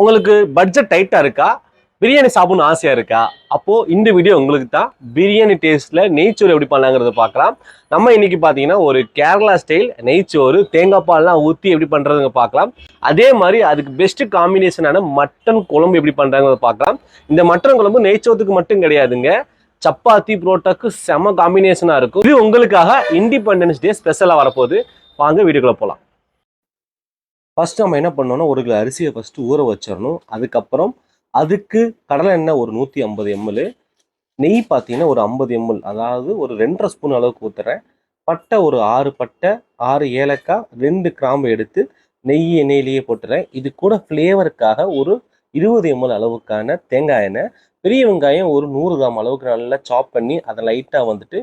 உங்களுக்கு பட்ஜெட் டைட்டா இருக்கா? பிரியாணி சாப்பிடணும் ஆசையா இருக்கா? அப்போ இந்த வீடியோ உங்களுக்கு தான் பிரியாணி டேஸ்ட்ல நெய்ச்சோறு எப்படி பண்ணலாங்கிறத பார்க்கலாம். நம்ம இன்னைக்கு பாத்தீங்கன்னா ஒரு கேரளா ஸ்டைல் நெய்ச்சோறு தேங்காய் பால்லாம் ஊத்தி எப்படி பண்றதுங்க பார்க்கலாம். அதே மாதிரி அதுக்கு பெஸ்ட் காம்பினேஷனான மட்டன் குழம்பு எப்படி பண்றாங்கிறத பார்க்கலாம். இந்த மட்டன் குழம்பு நெய்ச்சோத்துக்கு மட்டும் கிடையாதுங்க. சப்பாத்தி புரோட்டாக்கு செம காம்பினேஷனா இருக்கும். இது உங்களுக்காக இண்டிபெண்டன்ஸ் டே ஸ்பெஷலா வரப்போகுது. வாங்க வீடியோக்குள்ள போலாம். ஃபஸ்ட்டு நம்ம என்ன பண்ணோம்னா ஒரு கிலோ அரிசியை ஃபஸ்ட்டு ஊற வச்சிடணும் அதுக்கப்புறம் அதுக்கு கடலை எண்ணெய் ஒரு நூற்றி ஐம்பது எம்எல் நெய் பார்த்தீங்கன்னா ஒரு ஐம்பது எம்எல் அதாவது ஒரு ரெண்டரை ஸ்பூன் அளவுக்கு ஊற்றுறேன் பட்டை ஒரு ஆறு பட்டை ஆறு ஏலக்காய் ரெண்டு கிராம்பு எடுத்து நெய் எண்ணெயிலேயே போட்டுறேன். இது கூட ஃப்ளேவருக்காக ஒரு இருபது எம்எல் அளவுக்கான தேங்காய் எண்ணெய். பெரிய வெங்காயம் ஒரு நூறு கிராம் அளவுக்கு நல்லா சாப் பண்ணி அதை லைட்டாக வந்துட்டு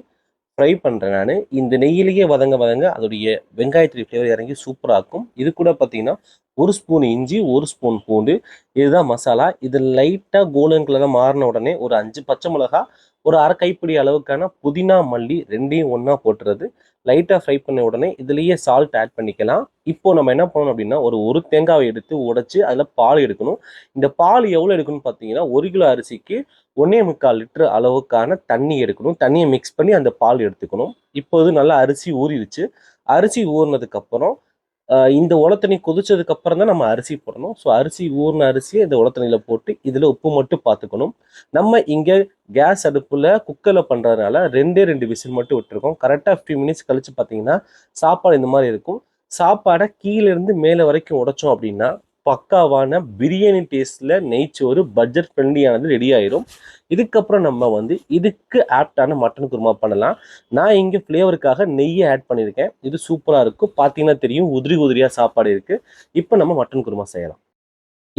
ஃப்ரை பண்ணுறேன் நான். இந்த நெய்யிலேயே வதங்க வதங்க அதோடைய வெங்காயத்துடைய ஃப்ளேவர் இறங்கி சூப்பராக இருக்கும். இது கூட பார்த்தீங்கன்னா ஒரு ஸ்பூன் இஞ்சி ஒரு ஸ்பூன் பூண்டு. இதுதான் மசாலா. இது லைட்டாக கோல்டன் கலராக மாறின உடனே ஒரு அஞ்சு பச்சை மிளகா ஒரு அரை கைப்பிடி அளவுக்கான புதினா மல்லி ரெண்டையும் ஒன்றா போட்டுறது. லைட்டாக ஃப்ரை பண்ண உடனே இதுலேயே சால்ட் ஆட் பண்ணிக்கலாம். இப்போ நம்ம என்ன பண்ணணும் அப்படின்னா ஒரு ஒரு தேங்காவை எடுத்து உடைச்சி அதில் பால் எடுக்கணும். இந்த பால் எவ்வளோ எடுக்கணும்னு பார்த்தீங்கன்னா ஒரு கிலோ அரிசிக்கு ஒன்னே முக்கால் லிட்டர் அளவுக்கான தண்ணி எடுக்கணும். தண்ணியை மிக்ஸ் பண்ணி அந்த பால் எடுத்துக்கணும். இப்போது நல்லா அரிசி ஊறிடுச்சு. அரிசி ஊறினதுக்கப்புறம் இந்த உலத்தண்ணி கொதிச்சதுக்கு அப்புறம் தான் நம்ம அரிசி போடணும். ஸோ அரிசி ஊறின அரிசியை இந்த உளத்தண்ணியில் போட்டு இதில் உப்பு மட்டும் பார்த்துக்கணும் நம்ம இங்கே கேஸ் அடுப்பில் குக்கரில் பண்ணுறதுனால ரெண்டே ரெண்டு விசில் மட்டும் விட்டுருக்கோம். கரெக்டாக ஃபிஃப்டி மினிட்ஸ் கழிச்சு பார்த்தீங்கன்னா சாப்பாடு இந்த மாதிரி இருக்கும். சாப்பாடை கீழேருந்து மேலே வரைக்கும் உடைச்சோம் அப்படின்னா பக்காவான பிரியாணி டேஸ்ட்ல நெய்ச்சோறு பட்ஜெட் ஃப்ரெண்ட்லியானது ரெடி ஆயிரும். இதுக்கப்புறம் நம்ம வந்து இதுக்கு ஆப்டான மட்டன் குருமா பண்ணலாம். நான் இங்கே ஃப்ளேவருக்காக நெய்யை ஆட் பண்ணியிருக்கேன். இது சூப்பராக இருக்கும். பார்த்தீங்கன்னா தெரியும் உதிரி உதிரியாக சாப்பாடு இருக்குது இப்போ நம்ம மட்டன் குருமா செய்யலாம்.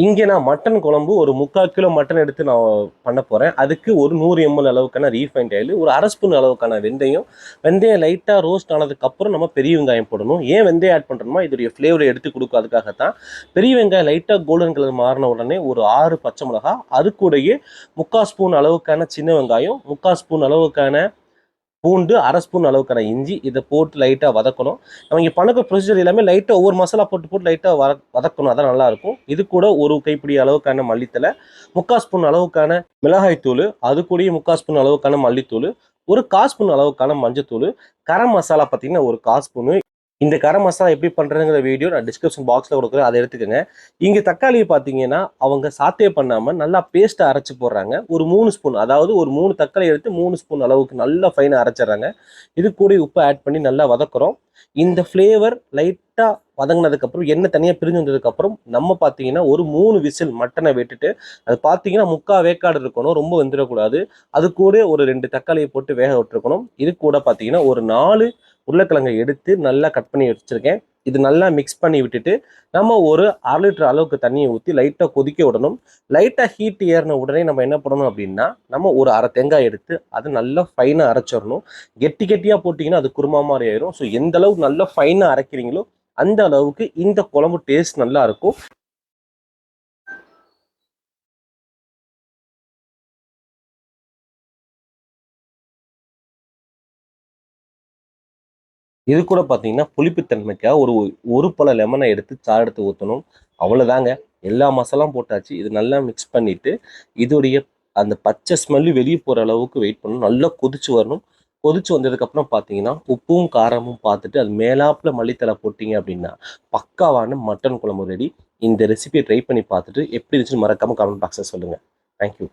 இங்கே நான் மட்டன் குழம்பு ஒரு முக்கால் கிலோ மட்டன் எடுத்து நான் பண்ண போகிறேன் அதுக்கு ஒரு நூறு எம்எல் அளவுக்கான ரீஃபைண்ட் ஆயில் ஒரு அரை ஸ்பூன் அளவுக்கான வெந்தயம். வெந்தயம் லைட்டாக ரோஸ்ட் ஆனதுக்கப்புறம் நம்ம பெரிய வெங்காயம் போடணும். ஏன் வெந்தயம் ஆட் பண்ணுறோமோ இதோடைய ஃப்ளேவரை எடுத்து கொடுக்கும். தான் பெரிய வெங்காயம் லைட்டாக கோல்டன் கலர் மாறின உடனே ஒரு ஆறு பச்சை மிளகா அது கூடயே முக்கால் ஸ்பூன் அளவுக்கான சின்ன வெங்காயம் முக்கால் ஸ்பூன் அளவுக்கான பூண்டு அரை ஸ்பூன் அளவுக்கான இஞ்சி இதை போட்டு லைட்டாக வதக்கணும். நம்ம இங்கே பண்ணக்க ப்ரொசீஜர் எல்லாமே லைட்டாக ஒவ்வொரு மசாலா போட்டு போட்டு லைட்டாக வத வதக்கணும். அதான் நல்லாயிருக்கும் இது கூட ஒரு கைப்பிடி அளவுக்கான மல்லித்தலை முக்கால் ஸ்பூன் அளவுக்கான மிளகாய்த்தூள் அது கூடயே முக்கால் ஸ்பூன் அளவுக்கான மல்லித்தூள் ஒரு கால் ஸ்பூன் அளவுக்கான மஞ்சத்தூள் கரம் மசாலா பார்த்தீங்கன்னா ஒரு கால் ஸ்பூனு இந்த கரம் மசாலா எப்படி பண்ணுறதுங்கிற வீடியோ நான் டிஸ்கிரிப்ஷன் பாக்ஸில் கொடுக்குறேன். அதை எடுத்துக்கோங்க. இங்கே தக்காளி பார்த்தீங்கன்னா அவங்க சாத்தே பண்ணாமல் நல்லா பேஸ்ட்டை அரைச்சி போடுறாங்க. ஒரு மூணு ஸ்பூன் அதாவது ஒரு மூணு தக்காளி எடுத்து மூணு ஸ்பூன் அளவுக்கு நல்லா ஃபைனாக அரைச்சிடுறாங்க. இது கூட உப்பு ஆட் பண்ணி நல்லா வதக்குறோம். இந்த ஃப்ளேவர் லைட்டாக வதங்கினதுக்கப்புறம் எண்ணெய் தனியாக பிரிஞ்சு வந்ததுக்கப்புறம் நம்ம பார்த்தீங்கன்னா ஒரு மூணு விசில் மட்டனை விட்டுட்டு அது பார்த்தீங்கன்னா முக்கா வேக்காடு இருக்கணும் ரொம்ப வெந்துடக்கூடாது. அது கூட ஒரு ரெண்டு தக்காளியை போட்டு வேக விட்டுருக்கணும். இது கூட பார்த்தீங்கன்னா ஒரு நாலு உருளைக்கிழங்கை எடுத்து நல்லா கட் பண்ணி வச்சுருக்கேன். இது நல்லா மிக்ஸ் பண்ணி விட்டுட்டு நம்ம ஒரு அரை லிட்டர் அளவுக்கு தண்ணியை ஊற்றி லைட்டாக கொதிக்க விடணும். லைட்டாக ஹீட் ஏறின உடனே நம்ம என்ன பண்ணணும் அப்படின்னா நம்ம ஒரு அரை தேங்காய் எடுத்து அது நல்லா ஃபைனாக அரைச்சிடணும். கெட்டி கெட்டியாக போட்டிங்கன்னா அது குருமா மாதிரி ஆயிரும். ஸோ எந்த அளவுக்கு நல்லா ஃபைனாக அரைக்கிறீங்களோ அந்த அளவுக்கு இந்த குழம்பு டேஸ்ட் நல்லா இருக்கும். இது கூட பார்த்தீங்கன்னா புளிப்புத்தன்மைக்காக ஒரு ஒரு பழ லெமனை எடுத்து சாறு எடுத்து ஊற்றணும் அவ்வளோதாங்க எல்லா மசாலாம் போட்டாச்சு. இது நல்லா மிக்ஸ் பண்ணிவிட்டு இதோடைய அந்த பச்சை ஸ்மெல்லு வெளியே போகிற அளவுக்கு வெயிட் பண்ணணும். நல்லா கொதிச்சு வரணும். கொதிச்சு வந்ததுக்கப்புறம் பார்த்தீங்கன்னா உப்பும் காரமும் பார்த்துட்டு அது மேலாப்பில் மல்லித்தலை போட்டிங்க அப்படின்னா பக்காவான மட்டன் குழம்பு ரெடி இந்த ரெசிபியை ட்ரை பண்ணி பார்த்துட்டு எப்படி இருந்துச்சுன்னு மறக்காமல் கமெண்ட் பாக்ஸில் சொல்லுங்கள் தேங்க்யூ